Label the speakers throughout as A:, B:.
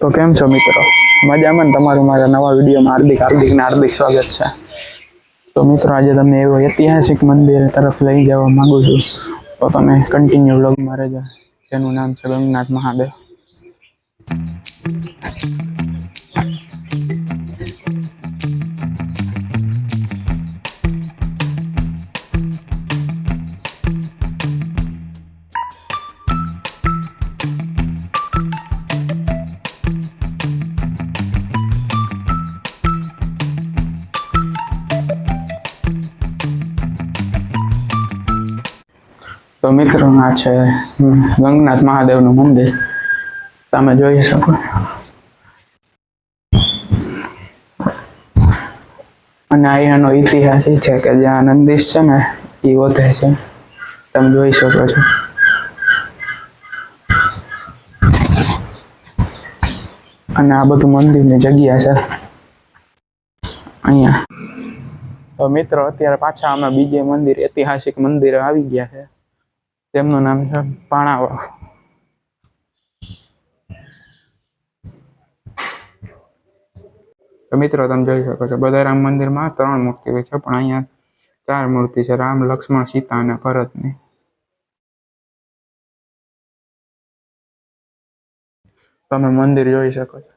A: તો કેમ છો મિત્રો? મજામાં તમારું મારા નવા વિડીયોમાં હાર્દિક હાર્દિકને હાર્દિક સ્વાગત છે. તો મિત્રો, આજે તમને એવું ઐતિહાસિક મંદિર તરફ લઈ જવા માગું છું. તો તમે કન્ટિન્યુ વ્લોગમાં રહેજો. જેનું નામ છે ગંગનાથ મહાદેવ. તો મિત્રો આ છે ગંગનાથ મહાદેવનું મંદિર. તમે જોઈ શકો. અને અહીંયાનો ઇતિહાસ એ છે કે જ્યાં નંદીશ છે ને એ વધે છે. તમે જોઈ શકો છો. અને આ બધું મંદિરની જગ્યા છે. અહીંયા. તો મિત્રો, અત્યારે પાછા અમે બીજે મંદિર, ઐતિહાસિક મંદિરે આવી ગયા છે. તેમનું નામ છે પાણાવા. તો મિત્રો, તમે જોઈ શકો છો બધા રામ મંદિરમાં ત્રણ મૂર્તિ હોય છે, પણ અહીંયા ચાર મૂર્તિ છે, રામ, લક્ષ્મણ, સીતા અને ભરતની. તમે મંદિર જોઈ શકો છો.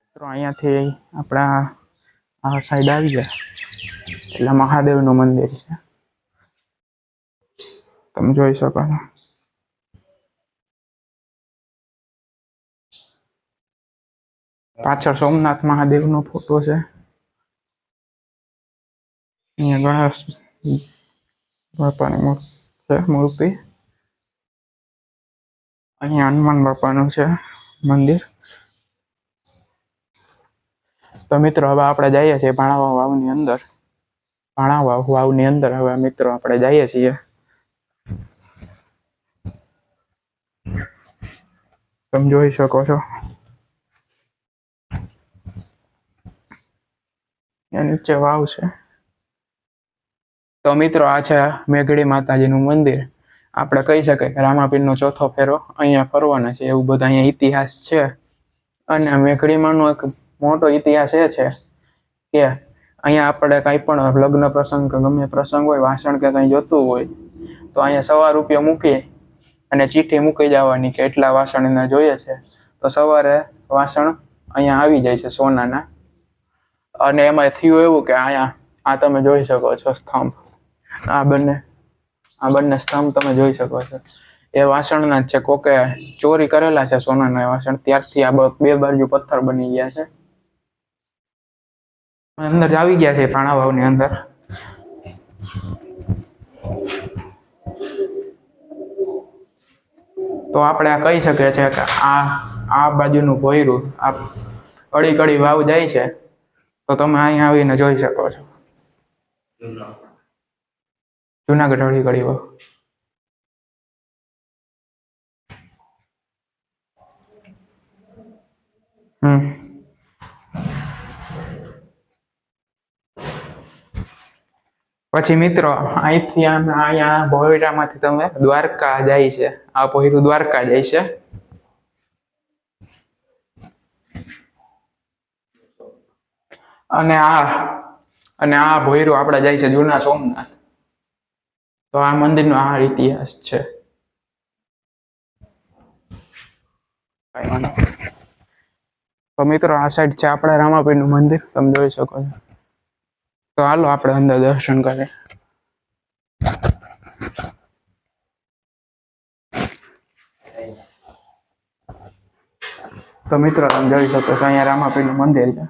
A: મિત્રો, અહીંયાથી આપણા આ સાઈડ આવી જાય એટલે મહાદેવનું મંદિર છે. તમે જોઈ શકો છો. પાછળ સોમનાથ મહાદેવનો ફોટો છે. અહીંયા બાપાની મૂર્તિ. અહીંયા હનુમાન બાપાનું છે મંદિર. તો મિત્રો, હવે આપણે જઈએ છીએ ભાણાવા વાવની અંદર. ભાણાવા વાવની અંદર હવે મિત્રો આપણે જઈએ છીએ. તમે જોઈ શકો છો. નીચે વાવ છે. તો મિત્રો, આ છે મેઘડી માતાજીનું મંદિર. આપણે કહી શકાય કે રામાપીરનો ચોથો ફેરો અહીંયા ફરવાના છે. એવું બધા અહીંયા ઇતિહાસ છે. અને મેઘડીમાંનો એક મોટો ઇતિહાસ એ છે કે અહીંયા આપણે કાંઈ પણ લગ્ન પ્રસંગ કે ગમે પ્રસંગ હોય, વાસણ કે કંઈ જોતું હોય, તો અહીંયા સવા રૂપિયા મૂકી અને ચીઠી મૂકી જવાની કે એટલા વાસણના જોઈએ છે, તો સવારે વાસણ અહીંયા આવી જાય છે સોનાના. અને એમાં થયું એવું કે અહીંયા, આ તમે જોઈ શકો છો સ્તંભ. આ બંને આ બંને સ્તંભ તમે જોઈ શકો છો. એ વાસણના જ છે, કોકે ચોરી કરેલા છે સોનાના વાસણ. ત્યારથી આ બે બાજુ પથ્થર બની ગયા છે. અંદર આવી ગયા છે પ્રાણાભાવની અંદર. તો આપણે આ કહી શકીએ છીએ કે આ આ બાજુનું ભોયરું, આ કડી કડી વાવ જાય છે, તો તમે અહીંયા આવીને જોઈ શકો છો. જુનાગઢ હળી કડી વાવ. હમ. પછી મિત્રો, અહીંથી આમ અહીંયા ભોયરામાંથી તમે દ્વારકા જાય છે. આ પહેરું દ્વારકા જાય છે. અને આ અને આ ભોયરું આપણે જાય છે જૂના સોમનાથ. તો આ મંદિરનો આ ઇતિહાસ છે. તો મિત્રો, આ સાઈડ છે આપણે રામાપીરનું મંદિર. તમે જોઈ શકો છો. તો હાલો આપણે અંદર દર્શન કરીએ. તો મિત્રો તમે જોઈ શકો છો અહીંયા રામાપીનું મંદિર છે.